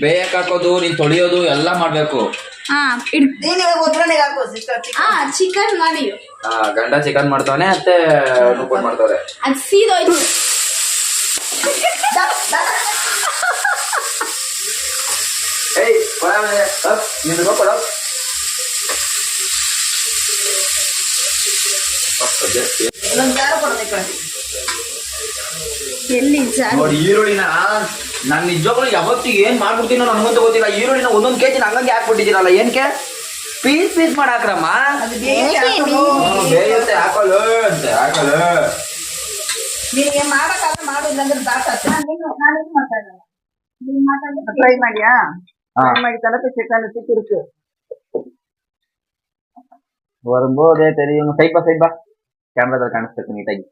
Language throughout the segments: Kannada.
ಬೇಯಕ್ ಹಾಕೋದು ನೀನ್ ತೊಳಿಯೋದು ಎಲ್ಲ ಮಾಡ್ಬೇಕು. ಹಾ ಇಡ್. ಹಾ ಚಿಕನ್ ಮಾಡಿ ಆ, ಗಂಡ ಚಿಕನ್ ಮಾಡ್ತಾನೆ ಅತ್ತೆ ಮಾಡ್ತಾರೆ ಮಾಡ್ತಾವ್ರೆ. ಅದ್ ಸೀದೋಯ್ತು. ಏಯ್ ಕೊಡ. ಅಪ್, ನಿಂದು ಕೊಡ ಯಾರು ಕೊಡ್ಬೇಕು ಎಲ್ಲಿ ನೋಡಿ ಈರುಳ್ಳಿನ ನಾನ್ ನಿಜವಾಗ್ಲೂ ಯಾವತ್ತಿಗೆ ಏನ್ ಮಾಡ್ಬಿಡ್ತೀನೋ ನನ್ಗಂತೂ ಗೊತ್ತಿಲ್ಲ ಈರುಳ್ಳಿನ ಒಂದೊಂದು ಕೆಜಿ ಹಂಗಂಗೆ ಹಾಕ್ಬಿಟ್ಟಿದ್ದೀರಲ್ಲ ಏನ್ಕೆ ಪೀಸ್ ಪೀಸ್ ಮಾಡಿ ಹಾಕ್ರಮ್ಮ ಅದು ಬೇಯಕ್ಕೆ ಹಾಕೋದು. ಹ್ಮ್, ಬೇಯುತ್ತೆ ಹಾಕೊಳ್ಳು ಅಂತೆ ಹಾಕೊಳ್ಳು ನಿನಗೆ ಮಾಡಕ್ಕಾದ್ರೆ ಮಾಡು ಇಲ್ಲಾಂದ್ರೆ ದಾಟತ್ತೆ ಟ್ರೈ ಮಾಡಿಯಾ ಹಾ. ಟ್ರೈ ಮಾಡಿ ಕಲಪೆ ಚಿಕನ್ வரும்போதே தெரியும் ಸೈಡ್ ಬಾ ಸೈಡ್ ಬಾ ಕ್ಯಾಮ್ರಾದಲ್ಲಿ ಕಾಣಿಸ್ಬೇಕು ನೀಟಾಗಿ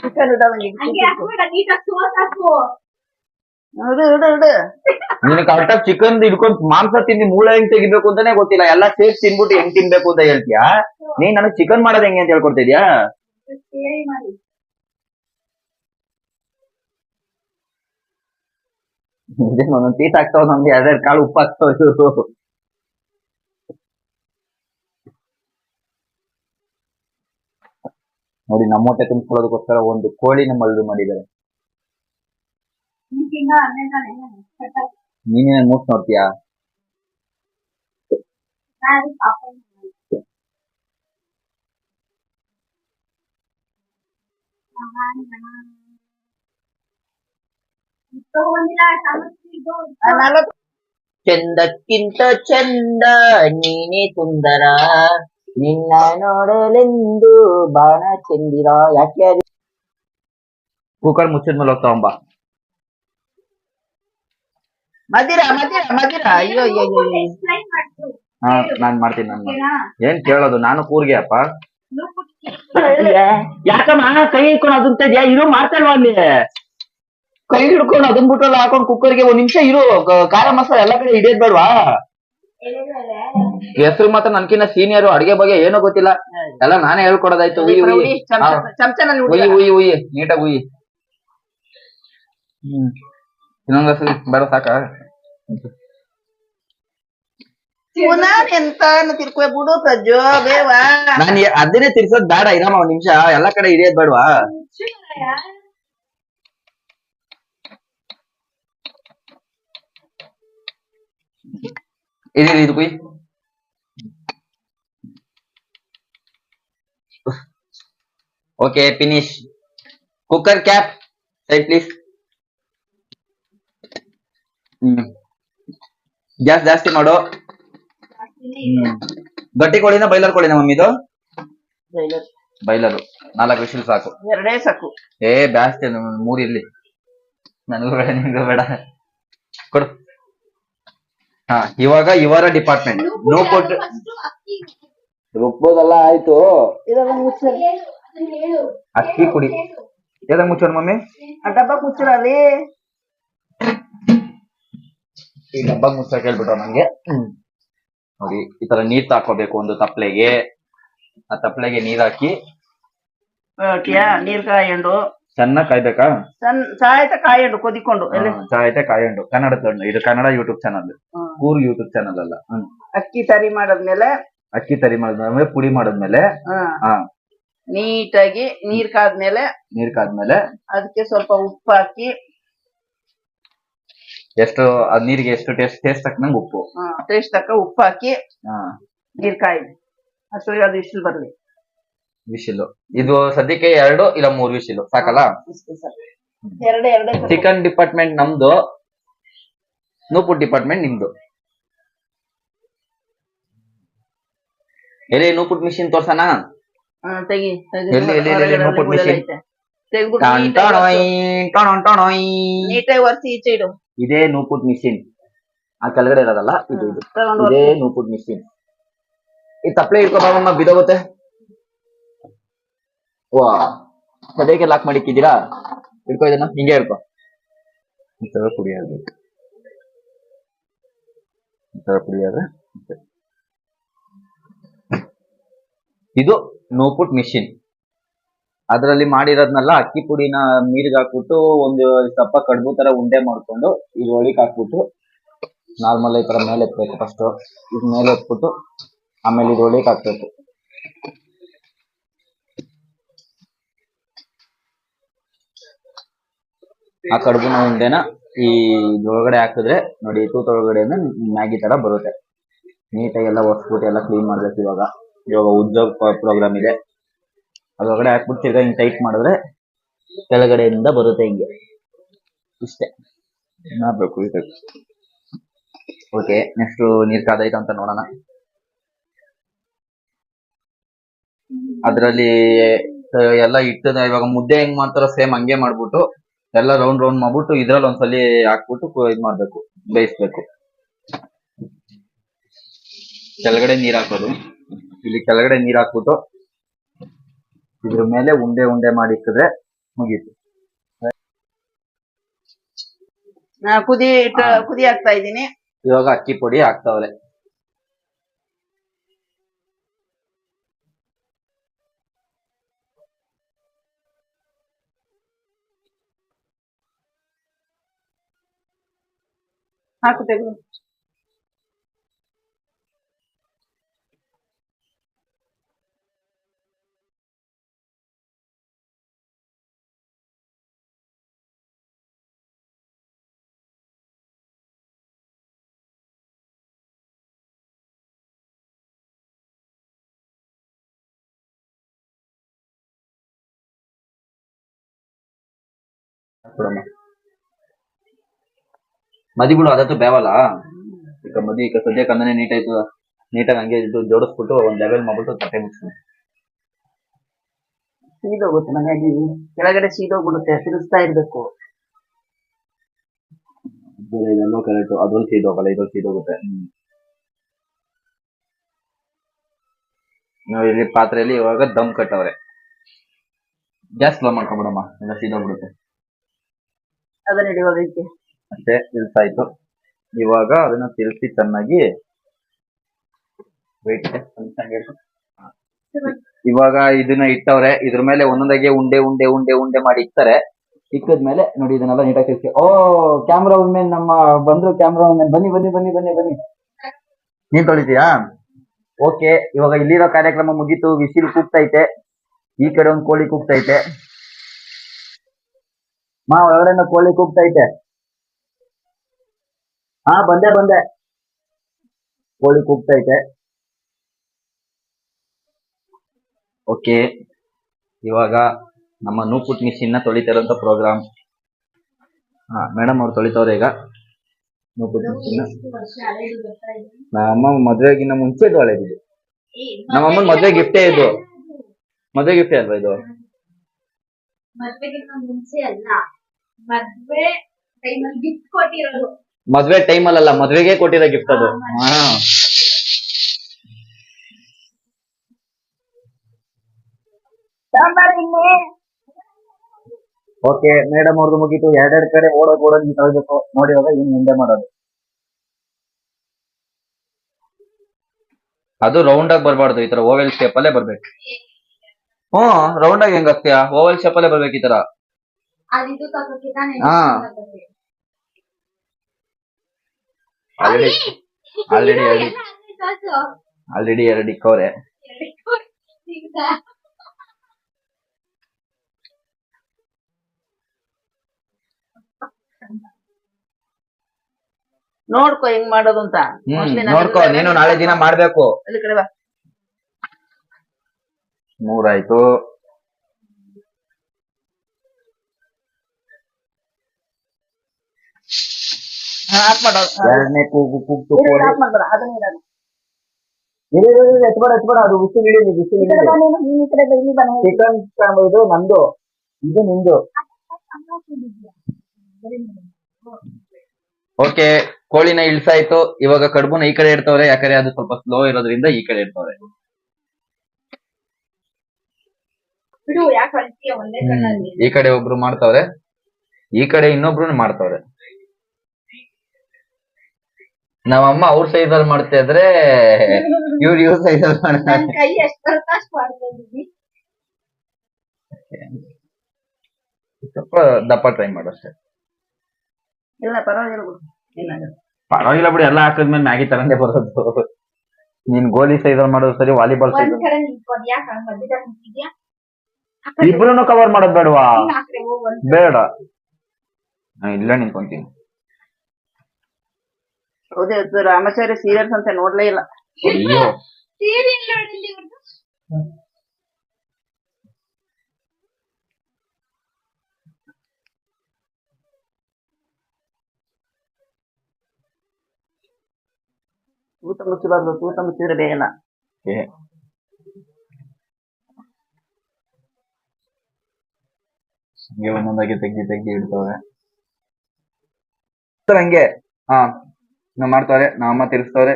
ಚಿಕನ್ ಇಡವಂಗೆ ಇಡು ಇಡು ಇಡು ನೀನು ಕರೆಕ್ಟಾಗಿ ಚಿಕನ್ ಹಿಡ್ಕೊಂಡ್ ಮಾಂಸ ತಿಂದು ಮೂಳೆ ಹೆಂಗ್ ತೆಗಿಬೇಕು ಅಂತಾನೆ ಗೊತ್ತಿಲ್ಲ ಎಲ್ಲ ಸೇರ್ಸಿ ತಿನ್ಬಿಟ್ಟು ಹೆಂಗ್ ತಿನ್ಬೇಕು ಅಂತ ಹೇಳ್ತೀಯಾ ನೀನ್ ನನಗ್ ಚಿಕನ್ ಮಾಡೋದ್ ಹೆಂಗೆ ಅಂತ ಹೇಳ್ಕೊಡ್ತಿದ್ಯಾ ಒಂದೊಂದ್ ಪೀಸ್ ಹಾಕ್ತಾವ ನಮ್ಗೆ ಎರಡೆರಡು ಕಾಳು ಉಪ್ಪು ಹಾಕ್ತಾವ ನೋಡಿ ನಮ್ಮ ಹೊಟ್ಟೆ ತುಂಬಿಸ್ಕೊಳ್ಳೋದಕ್ಕೋಸ್ಕರ ಒಂದು ಕೋಳಿನ ಮಲ್ದು ಮಾಡಿದ್ದಾರೆ. ನೀನೇನ ನೋಟ್ ನೋಡ್ತೀಯಾ? ಚಂದಕ್ಕಿಂತ ಚಂದ ನೀನೇ ಸುಂದರ. ನಿನ್ನ ನೋಡಲೆಂದು ಬಾಣ ಚೆಂದಿರ ಯಾಕೆ ಕುಕ್ಕರ್ ಮುಚ್ಚಿದ್ಮೇಲೆ ಹೋಗ್ತಾವಂಬ ಮದಿರ ಮದಿರ ಮದಿರ. ಅಯ್ಯೋ ಅಯ್ಯೋ ಹಾ ನಾನ್ ಮಾಡ್ತೀನಿ ನಾನು ಏನ್ ಕೇಳೋದು? ನಾನು ಕೂರ್ಗೆ ಅಪ್ಪ ಯಾಕಮ್ಮ? ಕೈ ಹಿಡ್ಕೊಂಡು ಅದಂತ ಇದ್ಯಾ ಇರು ಮಾಡ್ತಾಲ್ವಾ ಅಲ್ಲಿ? ಕೈ ಹಿಡ್ಕೊಂಡು ಅದನ್ ಬಿಟ್ಟಲ್ಲ ಹಾಕೊಂಡು ಕುಕ್ಕರ್ಗೆ ಒಂದ್ ನಿಮಿಷ ಇರು. ಖಾರ ಮಸಾಲ ಎಲ್ಲ ಕಡೆ ಹಿಡಿಯೋದ್ ಬೇಡ್ವಾ? ಹೆಸರು ಮಾತ್ರ ನನ್ಕಿನ್ನ ಸೀನಿಯರ್ ಅಡಿಗೆ ಬಗ್ಗೆ ಏನೋ ಗೊತ್ತಿಲ್ಲ. ಎಲ್ಲ ನಾನೇ ಹೇಳ್ಕೊಡೋದಾಯ್ತು ಉಯ್ ಉಯಿ. ಉಯಿ. ಉಯ್ ನೀಟಾಗಿ ಉಯಿ. ಹ್ಮ್. ಇನ್ನೊಂದ್ ಹಸು ಬೇಡ ಸಾಕ. ಬಿಡು ಪ್ರಜ್ಜು ಬೇವ. ನಾನ್ ಅದನ್ನೇ ತಿರ್ಸೋದ್ ಬೇಡ ಇರಮ್ಮ ಒಂದ್ ನಿಮಿಷ. ಎಲ್ಲಾ ಕಡೆ ಹಿಡಿಯೋದ್ ಬೇಡವಾ? ಇದು ಕುಯ್ okay finish cooker cap right please hmm gas ಜಾಸ್ತಿ ಮಾಡು. ಹ್ಮ್. ಗಟ್ಟಿ ಕೋಳಿನ ಬೈಲರ್ ಕೋಳಿನ ಮಮ್ಮಿದು ಬೈಲರು ನಾಲ್ಕು ವಿಷಲ್ ಸಾಕು. ಎರಡೇ ಸಾಕು. ಏ ಜಾಸ್ತಿ ಮೂರು ಮೂರ್ ಇರ್ಲಿ. ನನಗೂ ಬೇಡ ನಿಮಗೂ ಬೇಡ. ಕೊಡು. ಹಾ ಇವಾಗ ಇವರ ಡಿಪಾರ್ಟ್ಮೆಂಟ್ ನೋ ಕೊಟ್ ರುಬ್ಬೋದೆಲ್ಲ ಆಯ್ತು. ಇದೆಲ್ಲ ಮುಚ್ಚಲಿ ಅಕ್ಕಿ ಕುಡಿ. ಯಾವ್ದಾಗ ಮುಚ್ಚೋಣ ಮಮ್ಮಿ? ಆ ಡಬ್ಬ ಮುಚ್ಚರಲ್ಲಿ. ಈ ಡಬ್ಬ ಮುಚ್ಚಕ್ ಹೇಳ್ಬಿಟ್ರ ನಂಗೆ ನೋಡಿ ಈ ತರ ನೀರ್ ತಾಕೋಬೇಕು ಒಂದು ತಪ್ಲೆಗೆ. ಆ ತಪ್ಲೆಗೆ ನೀರ್ ಹಾಕಿ. ನೀರ್ ಕಾಯಂಡು. ಚೆನ್ನಾಗ್ ಕಾಯ್ಬೇಕಾ? ಸಣ್ಣ ಸಾಯ್ತ ಕಾಯಂಡು ಕೊದಿಕೊಂಡು. ಐತೆ ಕಾಯಂಡು. ಕನ್ನಡ ಇದು ಕನ್ನಡ ಯೂಟ್ಯೂಬ್ ಚಾನಲ್. ಕೂರ್ ಯೂಟ್ಯೂಬ್ ಚಾನಲ್ ಅಲ್ಲ. ಹ್ಮ್. ಅಕ್ಕಿ ಸರಿ ಮಾಡಾದ್ಮೇಲೆ? ಅಕ್ಕಿ ತರಿ ಮಾಡಿದ್ಮೇಲೆ ಪುಡಿ ಮಾಡಿದ್ಮೇಲೆ ಹಾ. ಹಾ. ನೀಟಾಗಿ ನೀರ್ ಕಾದ್ಮೇಲೆ? ನೀರ್ ಕಾದ್ಮೇಲೆ? ಅದಕ್ಕೆ ಸ್ವಲ್ಪ ಉಪ್ಪು ಹಾಕಿ. ಎಷ್ಟು ಅದ್ ನೀರಿಗೆ ಎಷ್ಟು ಟೇಸ್ಟ್ ಟೇಸ್ಟ್ ತಕ್ಕನಂಗ್ ಉಪ್ಪು. ಟೇಸ್ಟ್ ತಕ್ಕ ಉಪ್ಪು ಹಾಕಿ. ಹಾ. ನೀರ್ ಕಾಯಿದೆ ಅಷ್ಟು ಅದು ಇಷ್ಟು ಬರ್ಲಿ. ವಿಶಿಲು ಇದು ಸದ್ಯಕ್ಕೆ ಎರಡು ಇಲ್ಲ ಮೂರ್ ವಿಶಿಲು ಸಾಕಲ್ಲ. ಎರಡೇ ಎರಡೇ. ಚಿಕನ್ ಡಿಪಾರ್ಟ್ಮೆಂಟ್ ನಮ್ದು ನೂಪು ಡಿಪಾರ್ಟ್ಮೆಂಟ್ ನಿಮ್ದು. ಎಲ್ಲಿ ನೂಪುಟ್ ಮಿಷಿನ್ ತೋರ್ಸಣ? ತೆಗಿ. ಎಲ್ಲಿ, ಎಲ್ಲಿ, ಎಲ್ಲಿ, ಮಿಷಿನ್. ನೀಟಾಗಿ ಒರ್ಸು. ಈಚೆ ಇಡು. ಇದೇ ನೂಪುಟ್ ಮಿಷಿನ್. ಆ ಕೆಳಗಡೆ ಇರೋದಲ್ಲ ಇದು ಇದು. ಇದೇ ನೂಪುಟ್ ಮಿಷಿನ್. ಈ ತಪ್ಪಲೆ ಇಟ್ಕೊಬಾರಮ್ಮ ಬಿದೋಗುತ್ತೆ. ವಾ ಸದ್ಯಕ್ಕೆ ಲಾಕ್ ಮಾಡಿಕ್ಕಿದ್ದೀರಾ? ಇಟ್ಕೋ ಇದನ್ನ ಹಿಂಗೆ ಇಟ್ಕೋ ಈ ತರ ಕುಡಿಯೋದು ಈ ತರ ಕುಡಿಯೋದು ಇದು ನೋಪುಟ್ ಮಿಷಿನ್ ಅದರಲ್ಲಿ ಮಾಡಿರೋದ್ನೆಲ್ಲ ಅಕ್ಕಿ ಪುಡಿನ ನೀರಿಗೆ ಹಾಕ್ಬಿಟ್ಟು ಒಂದು ಸಪ್ಪ ಕಡುಬು ತರ ಉಂಡೆ ಮಾಡ್ಕೊಂಡು ಇದು ಒಳಗೆ ಹಾಕ್ಬಿಟ್ಟು ನಾರ್ಮಲ್ ಈ ತರ ಮೇಲೆ ಎತ್ಬೇಕು ಫಸ್ಟ್ ಇದ್ ಮೇಲೆ ಎತ್ಬಿಟ್ಟು ಆಮೇಲೆ ಇದು ಒಳಗೆ ಹಾಕ್ಬೇಕು. ಆ ಕಡುಬುನ ಉಂಡೆನ ಈ ಇದ್ರೊಳಗಡೆ ಹಾಕಿದ್ರೆ ನೋಡಿ ತೂತ ಒಳಗಡೆ ಮ್ಯಾಗಿ ತರ ಬರುತ್ತೆ. ನೀಟಾಗಿ ಎಲ್ಲ ಒರೆಸ್ಬಿಟ್ಟು ಎಲ್ಲ ಕ್ಲೀನ್ ಮಾಡ್ಬೇಕು ಇವಾಗ. ಇವಾಗ ಉದ್ಯೋಗ ಪ್ರೋಗ್ರಾಮ್ ಇದೆ. ಅದ್ರೊಳಗಡೆ ಹಾಕ್ಬಿಟ್ಟು ತಿರ್ಗಾ ಹಿಂಗ್ ಟೈಟ್ ಮಾಡಿದ್ರೆ ಕೆಳಗಡೆಯಿಂದ ಬರುತ್ತೆ ಹಿಂಗೆ. ಇಷ್ಟೇ. ಮಾಡಬೇಕು ಇದು? ಓಕೆ ನೆಕ್ಸ್ಟ್ ನೀರ್ ಕಾದಾಯ್ತು ಅಂತ ನೋಡೋಣ. ಅದ್ರಲ್ಲಿ ಎಲ್ಲ ಇಟ್ಟದ ಇವಾಗ ಮುದ್ದೆ ಹೆಂಗ್ ಮಾಡ್ತಾರೋ ಸೇಮ್ ಹಂಗೆ ಮಾಡ್ಬಿಟ್ಟು ಎಲ್ಲ ರೌಂಡ್ ರೌಂಡ್ ಮಾಡ್ಬಿಟ್ಟು ಇದ್ರಲ್ಲಿ ಒಂದ್ಸಲಿ ಹಾಕ್ಬಿಟ್ಟು ಇದ್ ಮಾಡ್ಬೇಕು ಬೇಯಿಸ್ಬೇಕು. ಕೆಳಗಡೆ ನೀರ್ ಹಾಕೋದು. ಇಲ್ಲಿ ಕೆಳಗಡೆ ನೀರ್ ಹಾಕ್ಬಿಟ್ಟು ಇದ್ರ ಮೇಲೆ ಉಂಡೆ ಉಂಡೆ ಮಾಡಿ ಇಕ್ಕಿದ್ರೆ ಮುಗೀತು. ಕುದಿ ಕುದಿ ಹಾಕ್ತಾ ಇದೀನಿ ಇವಾಗ ಅಕ್ಕಿ ಪುಡಿ ಹಾಕ್ತಾವ್ರೆ. ಹಾಕು ತೆಗೆದು. ಕೊಡಮ್ಮ. ಮದಿ ಬಿಡು ಅದತ್ತು ಬೇವಲ್ಲ. ಈಗ ಮದಿ ಈಗ ಸದ್ಯಕ್ಕೆ ಅಂದ್ರೆ ನೀಟ್ ಆಯ್ತು ನೀಟಾಗಿ ಹಂಗೆ ಇದು ಜೋಡಿಸ್ಬಿಟ್ಟು ಒಂದ್ ಲೆವೆಲ್ ಮಾಡ್ಬಿಟ್ಟು ತಟ್ಟೆ ಮುಗಿಸ್ತೀನಿ ಸೀದೋಗುತ್ತೆ ನನಗಾಗಿ ಕೆಳಗಡೆ ಸೀದೋಗ್ಬಿಡುತ್ತೆ ತಿರುಗಿಸ್ತಾ ಇರ್ಬೇಕು. ಇದೆಲ್ಲೋ ಕರೆಕ್ಟ್ ಅದ್ರಲ್ಲಿ ಸೀದೋಗಲ್ಲ ಇದ್ರಲ್ಲಿ ಸೀದೋಗುತ್ತೆ ನಾವು ಇಲ್ಲಿ ಪಾತ್ರೆಯಲ್ಲಿ ಇವಾಗ ದಮ್ ಕಟ್ಟವ್ರೆ. ಗ್ಯಾಸ್ ಸ್ಲೋ ಮಾಡ್ಕೊಂಬಿಡಮ್ಮ ಎಲ್ಲ ಸೀದೋಗ್ಬಿಡುತ್ತೆ ಅದನ್ನ ಹಿಡಿಯೋದಕ್ಕೆ ಅಷ್ಟೇ ಆಯ್ತು ಇವಾಗ ಅದನ್ನ ತಿರ್ಸಿ ಚೆನ್ನಾಗಿ ವೆಯ್ಟ್ ಇವಾಗ ಇದನ್ನ ಇಟ್ಟವ್ರೆ, ಇದ್ರ ಮೇಲೆ ಒಂದೊಂದಾಗೆ ಉಂಡೆ ಉಂಡೆ ಉಂಡೆ ಉಂಡೆ ಮಾಡಿ ಇಕ್ತಾರೆ ಇಕ್ಕದ್ಮೇಲೆ ನೋಡಿ ಇದನ್ನೆಲ್ಲ ನೀಟಾಗಿ ತಿರ್ಸಿ ಓ ಕ್ಯಾಮ್ರಾ ವುಮೆನ್ ನಮ್ಮ ಬಂದ್ರು ಕ್ಯಾಮ್ರಾ ವುಮೆನ್ ಬನ್ನಿ ಬನ್ನಿ ಬನ್ನಿ ಬನ್ನಿ ಬನ್ನಿ. ನೀನ್ ತೊಳಿತೀಯಾ? ಓಕೆ ಇವಾಗ ಇಲ್ಲಿರೋ ಕಾರ್ಯಕ್ರಮ ಮುಗೀತು ವಿಸಿಲ್ ಕೂಗ್ತೈತೆ. ಈ ಕಡೆ ಒಂದ್ ಕೋಳಿ ಕೂಗ್ತೈತೆ. ಮಾ ಒಳಗಡೆ ಕೋಳಿ ಕೂಗ್ತೈತೆ. ಹಾ ಬಂದೆ ಬಂದೆ. ಕೋಳಿ ಕೂಗ್ತೈತೆ. ಓಕೆ ಇವಾಗ ನಮ್ಮ ನೂಪುಟ್ ಮಿಷಿನ್ನ ತೊಳಿತಾರಂತ ಪ್ರೋಗ್ರಾಮ್ ಹಾ ಮೇಡಮ್ ಅವ್ರು ತೊಳಿತವ್ರೆ ಈಗ. ನೂಪುಟ್ ಮಿಷಿನ್ ನಮ್ಮ ಮದ್ವೆಗಿನ್ನ ಮುಂಚೆ ಇದು ಹಳೇದಿದೆ. ನಮ್ಮಮ್ಮನ ಮದ್ವೆ ಗಿಫ್ಟೇ ಇದು. ಮದ್ವೆ ಗಿಫ್ಟೇ ಅಲ್ವಾ ಇದು? ಮದ್ವೆಗಿಂತ ಮುಂಚೆ ಅಲ್ಲ. ಮದ್ವೆ ಟೈಮಲ್ಲಿ ಗಿಫ್ಟ್ ಕೊಟ್ಟಿರೋದು. ಮದ್ವೆ ಟೈಮಲ್ಲ ಅಲ್ಲ ಮದ್ವೆಗೆ ಕೊಟ್ಟಿರೋ ಗಿಫ್ಟ್ ಅದು. ಹಾ ಓಕೆ ಮೇಡಮ್ ಅವ್ರದ್ದು ಮುಗೀತು. ಎರಡೆರಡು ಕಡೆ ಓಡೋದ್ ಓಡೋಗಿ ತಗೋಬೇಕು ನೋಡಿ ಇವಾಗ ಇನ್ ಮುಂದೆ ಮಾಡೋದು. ಅದು ರೌಂಡ್ ಆಗಿ ಬರಬಾರ್ದು ಈ ತರ ಓವೆಲ್ ಶೇಪ್ ಅಲ್ಲೇ ಬರ್ಬೇಕು. ಹ್ಮ್ ರೌಂಡ್ ಆಗಿ ಹೆಂಗ್ ಓವೆಲ್ ಶೇಪ್ ಅಲ್ಲೇ ಬರ್ಬೇಕು ಈ ತರ ಅದಿದು ತಗೋಕೆ ತಾನೇ ಹಾ. ಆಲ್ರೆಡಿ ಆಲ್ರೆಡಿ ಎರಡು ಆಲ್ರೆಡಿ ಎರಡು ಇಕ್ಕವ್ರೆ ನೋಡ್ಕೋ ಹೆಂಗ್ ಮಾಡೋದು ಅಂತ. ನೋಡ್ಕೋ ನೀನು ನಾಳೆ ದಿನ ಮಾಡ್ಬೇಕು. ಅಲ್ಲಿ ಕಡೆ ಬಾ. ಮೂರಾಯ್ತು. ಆಫ್ ಮಾಡೋದು ಹಾ. ಎರಡನೇ ಕೂಗು ಕೂಗ್ತು ಇರು, ಕೋಳಿ ಆಫ್ ಮಾಡ್ಬೇಡ ಅದನ್ನ ಇಡೋದು. ಇರು, ಇರು, ಇರು, ಎತ್ಬೇಡ ಎತ್ಬೇಡ ಅದು ಬಿಸಿಲು ಹಿಡೀಲಿ ಬಿಸಿಲು ಈ ಕಡೆ ಬಾ ನೀನು, ನೀನು ಈ ಕಡೆ ಬಾ, ಇಲ್ಲಿ ಬಾ ನಾನು. ಚಿಕನ್ ಇದು ನಿಮ್ದು ಇದು ನಿಂದು. ಓಕೆ ಕೋಳಿನ ಇಳಿಸಾಯ್ತು. ಇವಾಗ ಕಡ್ಬುನ ಈ ಕಡೆ ಇಡ್ತವ್ರೆ ಯಾಕಂದ್ರೆ ಅದು ಸ್ವಲ್ಪ ಸ್ಲೋ ಇರೋದ್ರಿಂದ ಈ ಕಡೆ ಇಡ್ತವ್ರೆ. ಬಿಡು ಯಾಕೆ ಅಳ್ತೀಯ ಒಂದೇ ಕಣ್ಣಲ್ಲಿ. ಈ ಕಡೆ ಒಬ್ರು ಮಾಡ್ತವ್ರೆ. ಈ ಕಡೆ ಇನ್ನೊಬ್ರು ಮಾಡ್ತವ್ರೆ. ನಮ್ಮಮ್ಮ ಅವ್ರ ಸೈಜ್ ಅಲ್ಲಿ ಮಾಡ್ತಾ ಇದ್ರೆ ಇವ್ರು ಇವ್ರ ಸೈಜ್ ಅಲ್ಲಿ ಮಾಡ್ತಾರೆ ಕೈ ಎಷ್ಟ್ ಬರುತ್ತೋ ಅಷ್ಟ್ ಮಾಡ್ತಾ ಇದೀನಿ ಸ್ವಲ್ಪ ದಪ್ಪ ಟ್ರೈ ಮಾಡೋಷ್ಟೇ ಅಷ್ಟೇ. ಇಲ್ಲ ಪರವಾಗಿಲ್ಲ ಬಿಡು. ಏನಾಗಲ್ಲ. ಪರವಾಗಿಲ್ಲ ಬಿಡಿ ಎಲ್ಲ ಹಾಕಿದ್ಮೇಲೆ ಮ್ಯಾಗಿ ತರಂದೇ ಬರೋದು. ನೀನ್ ಗೋಲಿ ಸೈಜ್ ಅಲ್ಲಿ ಮಾಡೋದು ಸರಿ ವಾಲಿಬಾಲ್ ಸೈಜ್ ಒಂದ್ ಕಡೆ ನಿಂತ್ಕೊಂಡ್ ಯಾಕ ಹಂಗ್ ಮಧ್ಯದಾಗ ನಿಂತಿದ್ಯಾ? ಇಬ್ರು ಕವರ್ ಮಾಡೋದ್ ಬೇಡವಾ? ಬೇಡ. ಇಲ್ಲ ಇಲ್ಲೇ ನಿಂತ್ಕೊಂತೀನಿ. ಹೌದೇ ರಾಮಾಚಾರ್ಯ ಸೀರಿಯಲ್ಸ್ ಅಂತ ನೋಡ್ಲೇ ಇಲ್ಲ ಅಯ್ಯೋ. ಊಟ ಮುಚ್ಚಬಾರ್ದು ತೂತ ಮುಚ್ಚಿದ್ರೆ ಬೇಗ. ಹಂಗೆ ಒಂದೊಂದಾಗಿ ತೆಗ್ದಿ ತೆಗ್ದಿ ಇಡ್ತವೆ ಹಂಗೆ ಹಾ ನಾವ್ ಮಾಡ್ತವ್ರೆ ನಮ್ಮ ತಿರ್ಸ್ತವ್ರೆ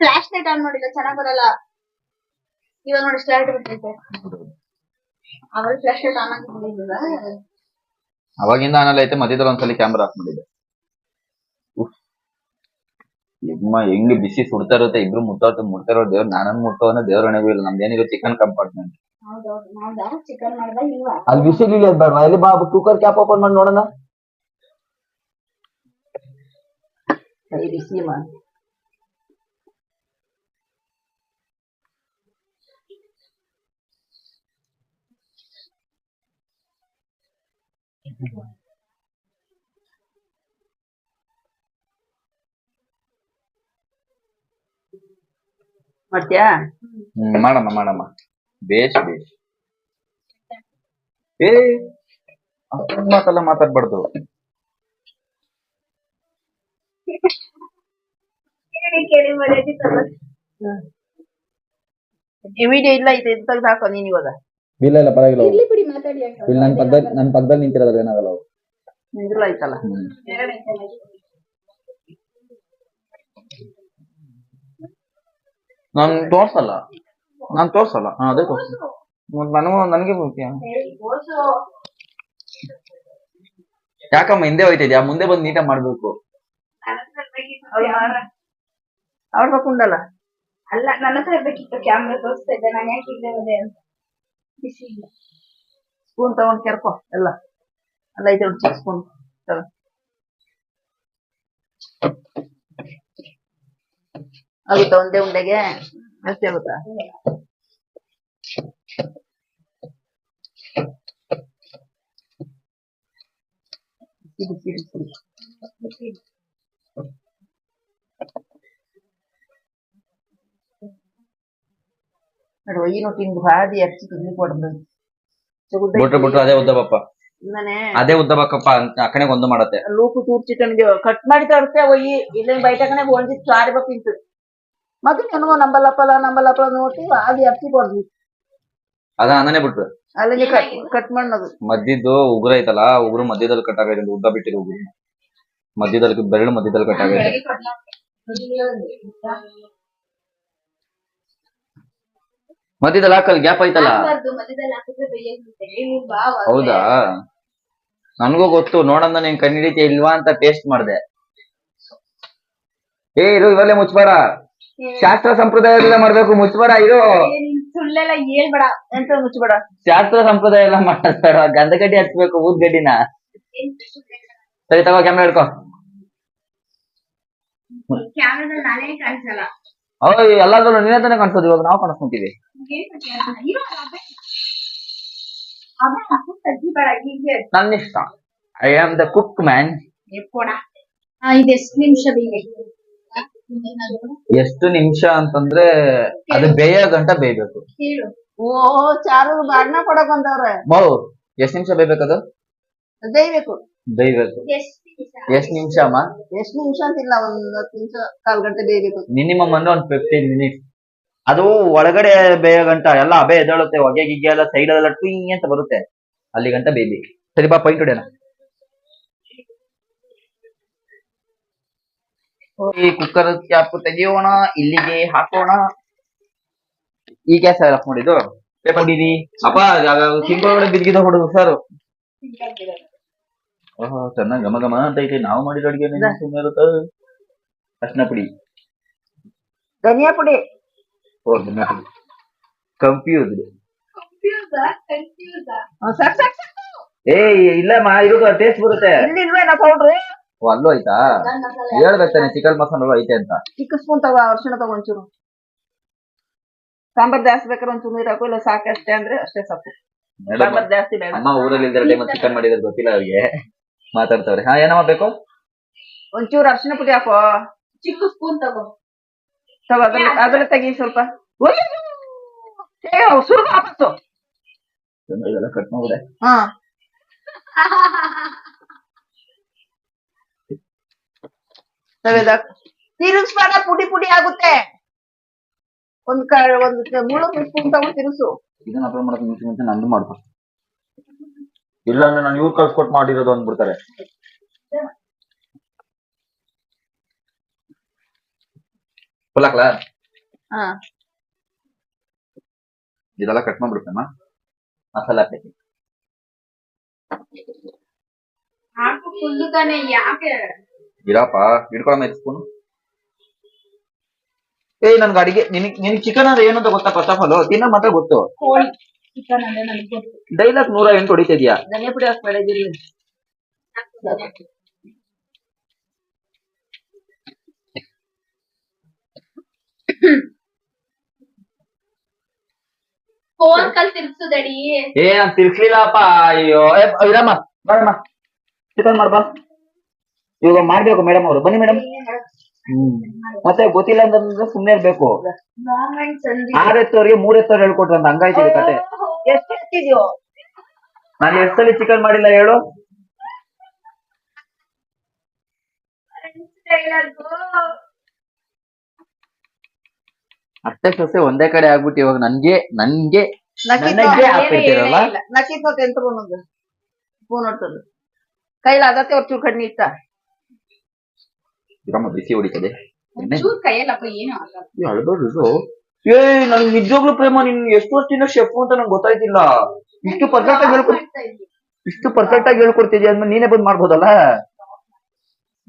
ಫ್ಲಾಶ್ ಲೈಟ್ ಆನ್ ಮಾಡಿಲ್ಲ ಚೆನ್ನಾಗ್ ಬರಲ್ಲ. ಇವಾಗ ನೋಡಿ ಸ್ಟಾರ್ಟ್ ಬಿಟ್ಟೈತೆ ಅವಾಗ ಫ್ಲಾಶ್ ಲೈಟ್ ಆನ್ ಆಗಿಲ್ಲ ಅವಾಗಿಂದ ಆನಲ್ಲ ಐತೆ ಮಧ್ಯದಲ್ಲಿ ಒಂದ್ಸಲಿ ಕ್ಯಾಮ್ರಾ ಆಫ್ ಮಾಡಿದೆ. ಯಮ್ಮ ಹೆಂಗ್ ಬಿಸಿ ಸುಡ್ತಾ ಇರುತ್ತೆ ಇಬ್ರು ಮುಟ್ಟೋತ ಮುಟ್ತಾರೋ ದೇವ್ರ ನಾನನ್ ಮುಟ್ಟವನ ದೇವ್ರ ಹಣೆಗೂ ಇಲ್ಲ ನಮ್ದೇನಿರೋ ಚಿಕನ್ ಕಂಪಾರ್ಟ್ಮೆಂಟ್ ಅಲ್ಲಿ ಬಿಸಿಲಿಲ್ಲ ಬೇಡವಾ ಎಲ್ಲಿ ಬಾ ಕುಕ್ಕರ್ ಕ್ಯಾಪ್ ಓಪನ್ ಮಾಡಿ ನೋಡೋಣ. ಕೈ ಬಿಸಿ ಮಾಡಿ ಮಾಡ್ತೀಯಾ ಹ್ಮ್ ಮಾಡಮ್ಮ ಮಾಡಮ್ಮ ಬೇಷ್ ಬೇಷ್ ಏ ಅಷ್ಟೊಂದ್ ಮಾತೆಲ್ಲ ಮಾತಾಡ್ಬಾರ್ದು ಕೇಳಿ ಕೇಳಿ ಮರ್ಯಾದೆ ತಗೋಳಿ. ಈ ವಿಡಿಯೋ ಇಲ್ಲ ಇದು ಇದು ತೆಗ್ದು ಹಾಕೋ ನೀನ್ ಇವಾಗ. ಇಲ್ಲ ಇಲ್ಲ ಪರವಾಗಿಲ್ಲ ಇರ್ಲಿ ಬಿಡಿ ಮಾತಾಡಿ ಅಕ್ಕ. ಇಲ್ಲಿ ನನ್ ಪಕ್ಕದಲ್ಲಿ ನನ್ ಪಕ್ಕದಲ್ಲಿ ನಿಂತಿರೋದ್ರ ಏನಾಗಲ್ಲ ಅವು. ಇದ್ರಲ್ಲ ಐತಲ್ಲ ಹ್ಮ್. ಎರಡು ಐತಲ್ಲ. ನಾನ್ ತೋರ್ಸಲ್ಲ. ನಾನ್ ತೋರ್ಸಲ್ಲ. ಹಾ ಅದೇ ತೋರ್ಸ. ನನಗೂ ನನಗೆ ಬರ್ತೀಯ ಯಾಕಮ್ಮ ಹಿಂದೆ ಹೋಯ್ತಿದ್ಯಾ? ಮುಂದೆ ಬಂದು ನೀಟಾಗಿ ಮಾಡ್ಬೇಕು. ಇರ್ಬೇಕಿತ್ತು ಅವ್ಳು camera. ಮಾಡ ಅವ್ರು ಹಾಕೊಂಡಲ್ಲ ಅಲ್ಲ ನನ್ನ ಹತ್ರ ಇರ್ಬೇಕಿತ್ತು ಕ್ಯಾಮ್ರಾ ತೋರಿಸ್ತಾ ಇದ್ದೆ ನಾನು ಯಾಕೆ ಇಲ್ಲೇ ಹೋದೆ ಅಂತ ಬಿಸಿ ಇಲ್ಲ ಸ್ಪೂನ್ ತಗೊಂಡ್ ಕೆರ್ಕೊ ಎಲ್ಲ ಅಲ್ಲ ಐತೆ ನೋಡಿ ಚಿಕ್ಕ ಸ್ಪೂನ್ ತಗೋ ಆಗುತ್ತಾ ಒಂದೇ ಉಂಡೆಗೆ ಜಾಸ್ತಿ ಆಗುತ್ತಾ ಬಿಸಿ ಬಿಸಿ ಬಿಸಿ ನೋಡು ಏನು ತಿಂದು ಬಾದಿ ಅರ್ಚಿ ತಿನ್ನಿ ಕೊಡ್ಬೇಕು ಬಿಟ್ರೆ ಬಿಟ್ರೆ ಅದೇ ಉದ್ದ ಬಪ್ಪ ಅದೇ ಉದ್ದ ಬಕ್ಕಪ್ಪ ಆ ಕಡೆಗೆ ಒಂದು ಮಾಡತ್ತೆ. ಲೂಪು ತೂರ್ ಚಿಕನ್ಗೆ ಕಟ್ ಮಾಡಿ ತರ್ತೆ ಒಯ್ಯಿ ಇಲ್ಲ ಬಯಟ ಕಡೆ ಒಂದಿ ಸಾರಿ ಬಕ್ಕಿಂತು ಮತ್ತೆ ನನಗೂ ನಂಬಲ್ಲಪ್ಪಲ ನಂಬಲ್ಲಪ್ಪಲ ನೋಡಿ ಅದು ಅರ್ಚಿ ಕೊಡ್ದು. ಅದ ಅನ್ನನೇ ಬಿಟ್ರು. ಅಲ್ಲಿಗೆ ಕಟ್ ಕಟ್ ಮಾಡೋದು ಮಧ್ಯದ್ದು ಉಗುರ ಐತಲ್ಲ ಉಗುರು ಮಧ್ಯದಲ್ಲಿ ಕಟ್ ಆಗೈತೆ ಉದ್ದ ಬಿಟ್ಟಿರೋ ಉಗುರು. ಮಧ್ಯದಲ್ಲಿ ಬೆರಳು ಮಧ್ಯದಲ್ಲಿ ಕಟ್ ಆಗೈತೆ ಮಧ್ಯದಲ್ಲಿ ಹಾಕಲ್ ಗ್ಯಾಪ್ ಐತಲ್ಲ ಹೌದಾ? ನನ್ಗೂ ಗೊತ್ತು ನೋಡಂದ ನೀನ್ ಕಣ್ಣಿಡಿತಿ ಇಲ್ವಾ ಅಂತ ಟೇಸ್ಟ್ ಮಾಡ್ದೆ. ಏ ಇರು ಇವಲ್ಲೇ ಮುಚ್ಬೇಡ ಶಾಸ್ತ್ರ ಸಂಪ್ರದಾಯದಲ್ಲ ಮಾಡ್ಬೇಕು ಮುಚ್ಬೇಡ ಇರು. ಸುಳ್ಳೆಲ್ಲ ಹೇಳ್ಬೇಡ ಅಂತ ಮುಚ್ಚಬೇಡ ಶಾಸ್ತ್ರ ಸಂಪ್ರದಾಯ ಎಲ್ಲ ಮಾಡ್ತಾರ ಗಂಧಗಡ್ಡಿ ಹಚ್ಬೇಕು ಊದ್ ಗಡ್ಡಿನ ಸರಿ ತಗೋ ಕ್ಯಾಮ್ರಾ ಹಿಡ್ಕೋ. ಕ್ಯಾಮ್ರಾದಲ್ಲಿ ನಾನೇ ಕಾಣಿಸಲ್ಲ. ಎಲ್ಲಾದ್ರೂ ನೀನೇ ತಾನೇ ಕಾಣಿಸೋದು ಇವಾಗ ನಾವು ಕಾಣಿಸ್ಕೊಂತೀವಿ. ನನ್ನ ಇಷ್ಟ. I am the cook man ಎಷ್ಟು ನಿಮಿಷ ಅಂತಂದ್ರೆ ಅದು ಬೇಯ ಗಂಟ ಬೇಯ್ಬೇಕು. ಓ ಚಾರು ಬಾಗ್ನ ಕೊಡಕ್ ಬಂದವ್ರೆ. ಎಷ್ಟು ಎಷ್ಟ್ ನಿಮಿಷ ಬೇಯ್ಬೇಕದು? ಬೇಯ್ಬೇಕು. ಬೇಯ್ಬೇಕು. ಎಷ್ಟು ನಿಮಿಷ ಎಷ್ಟ್ ನಿಮಿಷ ಅಮ್ಮ? ಎಷ್ಟು ನಿಮಿಷ ಅಂತಿಲ್ಲ ಒಂದ್ ಹತ್ತು ನಿಮಿಷ ಕಾಲ್ ಗಂಟೆ ಬೇಯಬೇಕು ಮಿನಿಮಮ್ ಅಂದ್ರೆ ಒಂದ್ ಫಿಫ್ಟೀನ್ ಮಿನಿಟ್ಸ್ ಅದು ಒಳಗಡೆ ಬೇಯೋ ಗಂಟ ಎಲ್ಲ ಅಬೆ ಎದಳುತ್ತೆ ಹೊಗೆ ಗಿಗ್ಗೆ ಎಲ್ಲ ಸೈಡ್ ಎಲ್ಲ ಟುಯ್ ಅಂತ ಬರುತ್ತೆ. ಅಲ್ಲಿ ಗಂಟ ಬೇಬಿ. ಸರಿ ಬಾ ಪೈಂಟ್ ಹೊಡೆಯೋಣ. ಈ ಕುಕ್ಕರ್ ಕ್ಯಾಪ್ ತೆಗಿಯೋಣ ಇಲ್ಲಿಗೆ ಹಾಕೋಣ. ಈ ಗ್ಯಾಸ್ ಆಫ್ ಮಾಡಿದ್ದು. ಪೇಪರ್ ಅಪ್ಪ ಒಳಗಡೆ ಬಿದ್ದಿದ್ದ ಹೊಡುದು ಸರ್ ಚೆನ್ನಾಗಿ ಘಮ ಘಮ ಅಂತ ಐತಿ. ನಾವು ಮಾಡಿದ ಅಡಿಗೆ ಸುಮ್ಮನೆ ಇರುತ್ತೆ? ಅರ್ಶಿನ ಪುಡಿ. ಧನಿಯಾ ಪುಡಿ. ಓ ಧನಿಯಾ ಪುಡಿ. ಕಂಪ್ಯೂಸ್ಡ್ ಏ. ಏ ಇಲ್ಲಮ್ಮ ಇದು ಟೇಸ್ಟ್ ಬರುತ್ತೆ. ಇಲ್ಲಿ ಓ ಅಲ್ಲೂ ಆಯ್ತಾ? ಮಸಾಲೆ ಹೇಳ್ಬೇಕಾನೆ ಚಿಕನ್ ಮಸಾಲ ಐತೆ ಅಂತ. ಚಿಕ್ಕ ಸ್ಪೂನ್ ತಗೋ ಅರ್ಶಿಣ ತಗೋ ಒಂಚೂರು. ಸಾಂಬಾರ್ ಜಾಸ್ತಿ ಬೇಕಾದ್ರೆ ಒಂಚೂರು ನೀರು ಹಾಕು ಇಲ್ಲ ಸಾಕಷ್ಟೇ ಅಂದ್ರೆ ಅಷ್ಟೇ ಸಾಕು. ಸಾಂಬಾರ್ ಜಾಸ್ತಿ ಬೇಡ. ಅಮ್ಮ ಊರಲ್ಲಿ ಟೈಮ್ ಚಿಕನ್ ಮಾಡಿದ್ರೆ ಗೊತ್ತಿಲ್ಲ ಅವ್ರಿಗೆ. ಮಾತಾಡ್ತಾವ್ರೆ. ಹಾ ಏನಮ್ಮ ಬೇಕು? ಒಂಚೂರು ಅರ್ಶಿನ ಪುಡಿ ಹಾಕೋ ಚಿಕ್ಕ ಸ್ಪೂನ್ ತಗೋ. ತಗೋ ಅದ್ರಲ್ಲಿ ಅದ್ರಲ್ಲಿ ತೆಗಿ ಸ್ವಲ್ಪ. ಸುರ್ಗ ವಾಪಸ್ಸು. ಇದೆಲ್ಲ ಕಟ್ ಮಾಡ್ಬಿಡೆ. ಹಾ. ತಿರುಗಿಸ್ಬೇಡ ಪುಡಿ ಪುಡಿ ಆಗುತ್ತೆ. ಒಂದ್ ಕ ಒಂದ್ ಮುಳು ಸ್ಪೂನ್ ತಗೊಂಡು ತಿರುಗಿಸು ಇದನ್ನ ಅಪ್ಲೋಡ್ ಮಾಡಕ್ ಮುಂಚೆ ಮುಂಚೆ ನಂದು ಇಲ್ಲ ಅಂದ್ರೆ ನಾನು ಇವ್ರು ಕಳ್ಸ್ಕೊಟ್ ಮಾಡಿರೋದು ಅಂದ್ಬಿಡ್ತಾರೆ. ಫುಲ್ ಹಾಕ್ಲಾ? ಹಾ. ಇದೆಲ್ಲ ಕಟ್ ಮಾಡ್ಬಿಡ್ತಮ್ಮ ಮಸಾಲ ಹಾಕ್ಬೇಕು. ಹಾಕು ಫುಲ್ಲು ತಾನೆ ಯಾಕೆ? ಇರಪ್ಪ ಹಿಡ್ಕೊಳಮ್ಮ ಸ್ಪೂನ್ ಏಯ್ ನನ್ಗೆ ಅಡಿಗೆ ನಿನ್ ನಿನಗ್ ಚಿಕನ್ ಅಂದ್ರೆ ಏನು ಅಂತ ಗೊತ್ತಾ ಫಸ್ಟ್ ಆಫ್ ಆಲ್ ತಿನ್ನ ಮಾತ್ರ ಗೊತ್ತು. ಕೋಳಿ. ಡೈಲಾಗ್ ನೂರ ಎಂಟು ಹೊಡಿತಿದ್ಯಾ? ಧನಿಯಾ ಪುಡಿ ಹಾಕ್ಬೇಡ ಇದಿರ್ಲಿ ಫೋನ್ ಕಲ್ ತಿರ್ಗ್ಸುದಡಿ. ಏ ನಾನ್ ತಿರ್ಸ್ಲಿಲ್ಲಪ್ಪ ಅಯ್ಯೋ. ಏ, ಇರಮ್ಮ ಬರಮ್ಮ. ಚಿಕನ್ ಮಾಡ್ಬಾ ಇವಾಗ ಮಾಡ್ಬೇಕು ಮೇಡಮ್ ಅವರು. ಬನ್ನಿ ಮೇಡಮ್ ಮತ್ತೆ ಗೊತ್ತಿಲ್ಲ ಅಂತಂದ್ರೆ ಸುಮ್ನೆ ಇರ್ಬೇಕು. ಆರೆತ್ತವ್ರಿಗೆ ಮೂರೆತ್ತವ್ರು ಆರ್ ಎತ್ತವ್ರಿಗೆ ಮೂರ್ ಎತ್ತವ್ರು ಹೇಳ್ಕೊಟ್ರು ಅಂತ ಹಂಗಾಯ್ತಿದೆ ಕತೆ ನಾನು ಎಷ್ಟು ಸಲ ಚಿಕನ್ ಮಾಡಿಲ್ಲ ಹೇಳು. ಅತ್ತೆ ಸೊಸೆ ಒಂದೇ ಕಡೆ ಆಗ್ಬಿಟ್ಟು ಇವಾಗ ನನ್ಗೆ ನನ್ಗೆ ನನಗೆ ಅವ್ರ ನಕ್ಕಿತ್ ಕಡಿಮೆ ಎಂತ ಒಂದು ಸ್ಪೂನ್ ಹೊಡ್ತದೆ ಕೈಲಿ ಅದತ್ತೆ ಒಂಚೂರು ಕಣ್ಣಿ ಇಟ್ಟ ಇರಮ್ಮ ಬಿಸಿ ಹೊಡಿತದೆ ಆಗಲ್ಲ ಏ, ನನ್ ನಿಜವಾಗ್ಲೂ ಪ್ರೇಮ ನಿನ್ ಎಷ್ಟು ವರ್ಷದಿಂದ ಶೆಫ್ ಅಂತ ನಂಗೆ ಗೊತ್ತಾಯ್ತಿಲ್ಲ. ಇಷ್ಟು ಪರ್ಫೆಕ್ಟ್ ಆಗಿ ಹೇಳ್ಕೊಡ್ ಇಷ್ಟು ಪರ್ಫೆಕ್ಟ್ ಆಗಿ ಹೇಳ್ಕೊಡ್ತಿದ್ಯಾ ಅಂದ್ಮೇಲೆ ನೀನೇ ಬಂದ್ ಮಾಡ್ಬೋದಲ್ಲ?